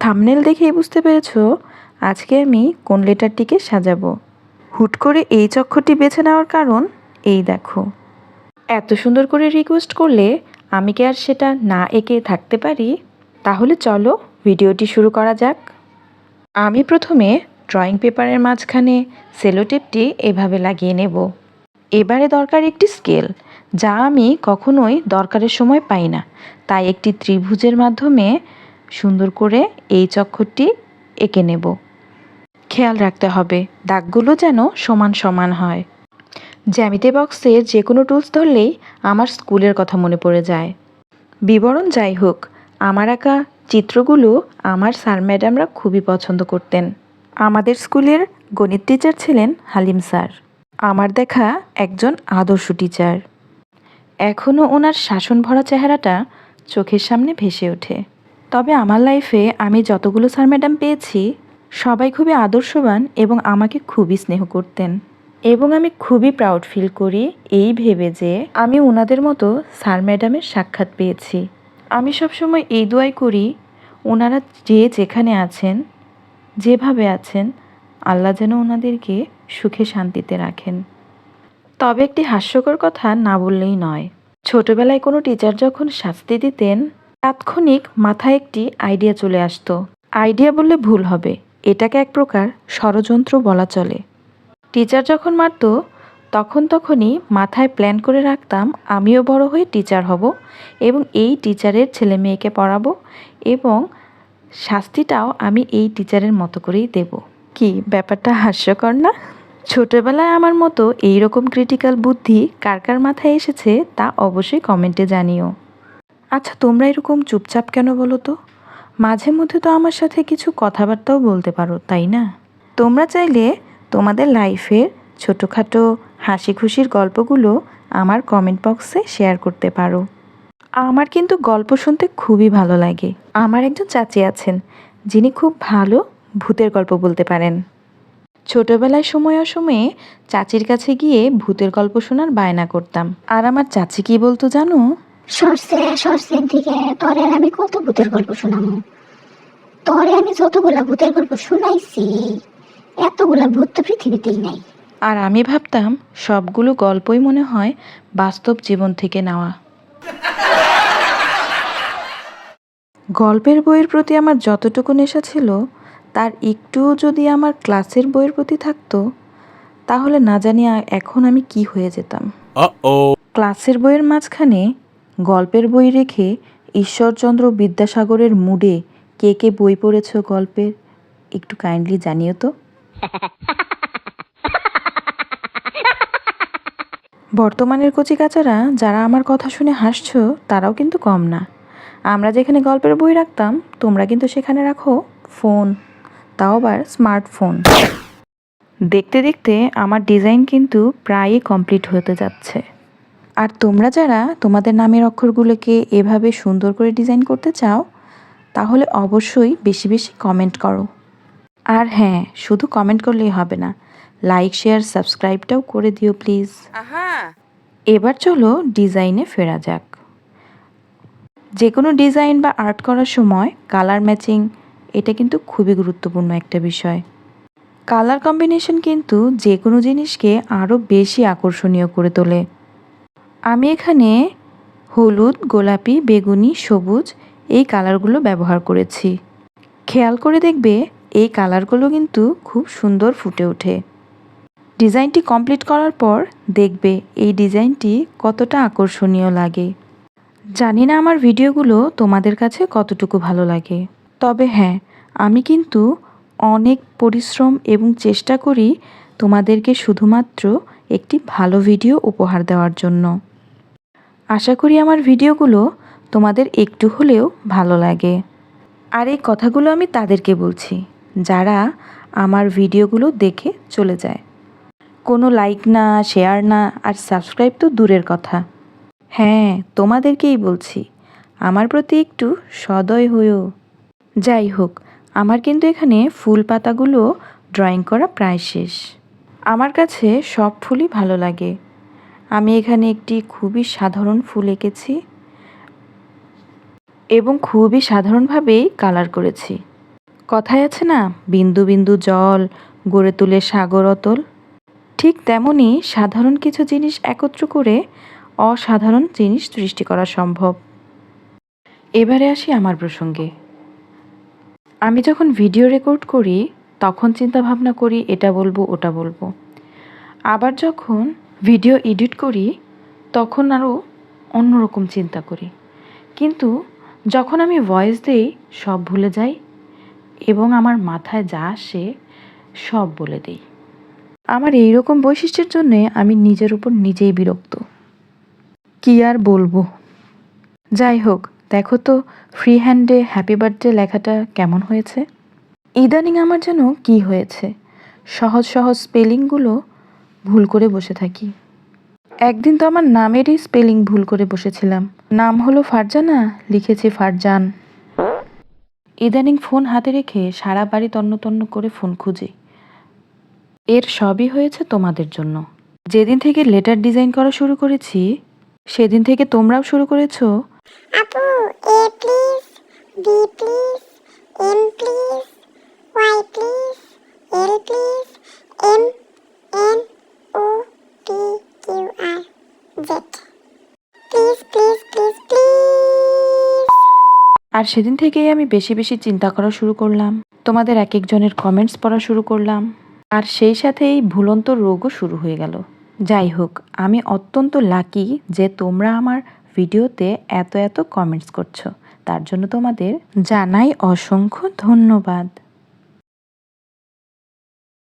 Thumbnail দেখেই বুঝতে পেরেছ? আজকে আমি কোন লেটারটিকে সাজাবো? হুট করে এই চক্ষরটি বেছে নেওয়ার কারণ এই দেখো। এত সুন্দর করে রিকোয়েস্ট করলে আমি কি আর সেটা না এঁকে থাকতে পারি? তাহলে চলো ভিডিওটি শুরু করা যাক। আমি প্রথমে ড্রয়িং পেপারের মাঝখানে সেলোটেপটি এভাবে লাগিয়ে নেব। এবারে দরকার একটি স্কেল যা আমি কখনোই দরকারের সময় পাই না। তাই একটি ত্রিভুজের মাধ্যমে সুন্দর করে এই চক্ষরটি এঁকে নেব। খেয়াল রাখতে হবে, দাগগুলো যেন সমান সমান হয়। জ্যামিতে বক্সের যে কোনো টুলস ধরলেই আমার স্কুলের কথা মনে পড়ে যায়। বিবরণ যাই হোক, আমার আঁকা চিত্রগুলো আমার স্যার ম্যাডামরা খুবই পছন্দ করতেন। আমাদের স্কুলের গণিত টিচার ছিলেন হালিম স্যার। আমার দেখা একজন আদর্শ টিচার এখনও ওনার শাসন ভরা চেহারাটা চোখের সামনে ভেসে ওঠে। তবে আমার লাইফে আমি যতগুলো স্যার ম্যাডাম পেয়েছি, সবাই খুবই আদর্শবান এবং আমাকে খুবই স্নেহ করতেন। এবং আমি খুবই প্রাউড ফিল করি এই ভেবে যে আমি ওনাদের মতো স্যার ম্যাডামের সাক্ষাৎ পেয়েছি। আমি সবসময় এই দোয়াই করি ওনারা যে যেখানে আছেন, যেভাবে আছেন, আল্লাহ যেন ওনাদেরকে সুখে শান্তিতে রাখেন। তবে একটি হাস্যকর কথা না বললেই নয়, ছোটবেলায় কোনো টিচার যখন শাস্তি দিতেন তাৎক্ষণিক মাথায় একটি আইডিয়া চলে আসতো। আইডিয়া বললে ভুল হবে। এটাকে এক প্রকার ষড়যন্ত্র বলা চলে। টিচার যখন মারতো, তখন তখনই মাথায় প্ল্যান করে রাখতাম, আমিও বড় হয়ে টিচার হব এবং এই টিচারের ছেলে মেয়েকে পড়াবো এবং শাস্তিটাও আমি এই টিচারের মতো করেই দেব। কি, ব্যাপারটা হাস্যকর না? ছোটবেলায় আমার মতো এই রকম ক্রিটিক্যাল বুদ্ধি কার কার মাথায় এসেছে তা অবশ্যই কমেন্টে জানিও। আচ্ছা তোমরা এরকম চুপচাপ কেন বলো তো? মাঝে মধ্যে তো আমার সাথে কিছু কথাবার্তাও বলতে পারো, তাই না? তোমরা চাইলে তোমাদের লাইফের ছোটোখাটো হাসি খুশির গল্পগুলো আমার কমেন্ট বক্সে শেয়ার করতে পারো। আমার কিন্তু গল্প শুনতে খুবই ভালো লাগে। আমার একজন চাচি আছেন, যিনি খুব ভালো ভূতের গল্প বলতে পারেন। ছোটবেলায় সময় অসময়ে চাচির কাছে গিয়ে ভূতের গল্প শোনার বায়না করতাম। আর আমার চাচি কি বলতো জানো? সরষে সরষের দিকে তরে আমি কত ভূতের গল্প শোনাবো? তরে আমি যতগুলা ভূতের গল্প শুনাইছি এতগুলা ভূত তো পৃথিবীতেই নাই। আর আমি ভাবতাম সবগুলো গল্পই মনে হয় বাস্তব জীবন থেকে নেওয়া। গল্পের বইয়ের প্রতি আমার যতটুকু নেশা ছিল তার একটুও যদি আমার ক্লাসের বইয়ের প্রতি থাকতো তাহলে না জানি এখন আমি কি হয়ে যেতাম। ক্লাসের বইয়ের মাঝখানে গল্পের বই রেখে ঈশ্বরচন্দ্র বিদ্যাসাগরের মুডে কে কে বই পড়েছ গল্পের? একটু কাইন্ডলি জানিও তো। বর্তমানের কচিকাচারা যারা আমার কথা শুনে হাসছো, তারাও কিন্তু কম না। আমরা যেখানে গল্পের বই রাখতাম, তোমরা কিন্তু সেখানে রাখো ফোন, তাও আবার স্মার্টফোন দেখতে দেখতে আমার ডিজাইন কিন্তু প্রায়ই কমপ্লিট হতে যাচ্ছে। আর তোমরা যারা তোমাদের নামের অক্ষরগুলোকে এভাবে সুন্দর করে ডিজাইন করতে চাও তাহলে অবশ্যই বেশি বেশি কমেন্ট করো। আর হ্যাঁ শুধু কমেন্ট করলেই হবে না লাইক শেয়ার সাবস্ক্রাইবটাও করে দিও প্লিজ। এবার চলো ডিজাইনে ফেরা যাক। যে কোনো ডিজাইন বা আর্ট করার সময় কালার ম্যাচিং এটা কিন্তু খুবই গুরুত্বপূর্ণ একটা বিষয়। কালার কম্বিনেশন কিন্তু যে কোনো জিনিসকে আরও বেশি আকর্ষণীয় করে তোলে। আমি এখানে হলুদ, গোলাপি, বেগুনি, সবুজ এই কালারগুলো ব্যবহার করেছি। খেয়াল করে দেখবে এই কালারগুলো কিন্তু খুব সুন্দর ফুটে ওঠে। ডিজাইনটি কমপ্লিট করার পর দেখবে এই ডিজাইনটি কতটা আকর্ষণীয় লাগে। জানি না আমার ভিডিওগুলো তোমাদের কাছে কতটুকু ভালো লাগে। তবে হ্যাঁ আমি কিন্তু অনেক পরিশ্রম এবং চেষ্টা করি তোমাদেরকে শুধুমাত্র একটি ভালো ভিডিও উপহার দেওয়ার জন্য। আশা করি আমার ভিডিওগুলো তোমাদের একটু হলেও ভালো লাগে। আর এই কথাগুলো আমি তাদেরকে বলছি, যারা আমার ভিডিওগুলো দেখে চলে যায়। কোনো লাইক না শেয়ার না, আর সাবস্ক্রাইব তো দূরের কথা। হ্যাঁ তোমাদেরকেই বলছি, আমার প্রতি একটু সদয় হয়েও যাই হোক, আমার কিন্তু এখানে ফুল পাতাগুলো ড্রয়িং করা প্রায় শেষ। আমার কাছে সব ফুলই ভালো লাগে। আমি এখানে একটি খুবই সাধারণ ফুল এঁকেছি এবং খুবই সাধারণভাবেই কালার করেছি। কথায় আছে না, বিন্দু বিন্দু জল, গড়ে তুলে সাগর অতল। ঠিক তেমনই সাধারণ কিছু জিনিস একত্র করে অসাধারণ জিনিস সৃষ্টি করা সম্ভব। এবারে আসি আমার প্রসঙ্গে। আমি যখন ভিডিও রেকর্ড করি, তখন চিন্তা ভাবনা করি, এটা বলব, ওটা বলব। আবার যখন ভিডিও এডিট করি, তখন আরও অন্যরকম চিন্তা করি। কিন্তু যখন আমি ভয়েস দিই, সব ভুলে যাই এবং আমার মাথায় যা আসে, সব বলে দিই। আমার এই রকম বৈশিষ্ট্যের জন্যে আমি নিজের উপর নিজেই বিরক্ত। কি আর বলব? যাই হোক, দেখো তো ফ্রি হ্যান্ডে হ্যাপি বার্থডে লেখাটা কেমন হয়েছে? ইদানিং আমার যেন কি হয়েছে? সহজ সহজ স্পেলিংগুলো ভুল করে বসে থাকি। একদিন তো আমার নামেরই স্পেলিং ভুল করে বসেছিলাম। নাম হলো ফারজানা, লিখেছি ফারজান। ইদানিং ফোন হাতে রেখে সারা বাড়ি তন্ন তন্ন করে ফোন খুঁজি। এর সবই হয়েছে তোমাদের জন্য। যেদিন থেকে লেটার ডিজাইন করা শুরু করেছি, সেদিন থেকে তোমরাও শুরু করেছ। আপু, A please, B please, M please, Y please, L please, M, N R আর সেদিন থেকেই আমি বেশি বেশি চিন্তা করা শুরু করলাম। তোমাদের এক একজনের কমেন্টস পড়া শুরু করলাম। আর সেই সাথে এই ভুলন্ত রোগও শুরু হয়ে গেল। যাই হোক, আমি অত্যন্ত লাকি যে তোমরা আমার ভিডিওতে এত এত কমেন্টস করছ। তার জন্য তোমাদের জানাই অসংখ্য ধন্যবাদ।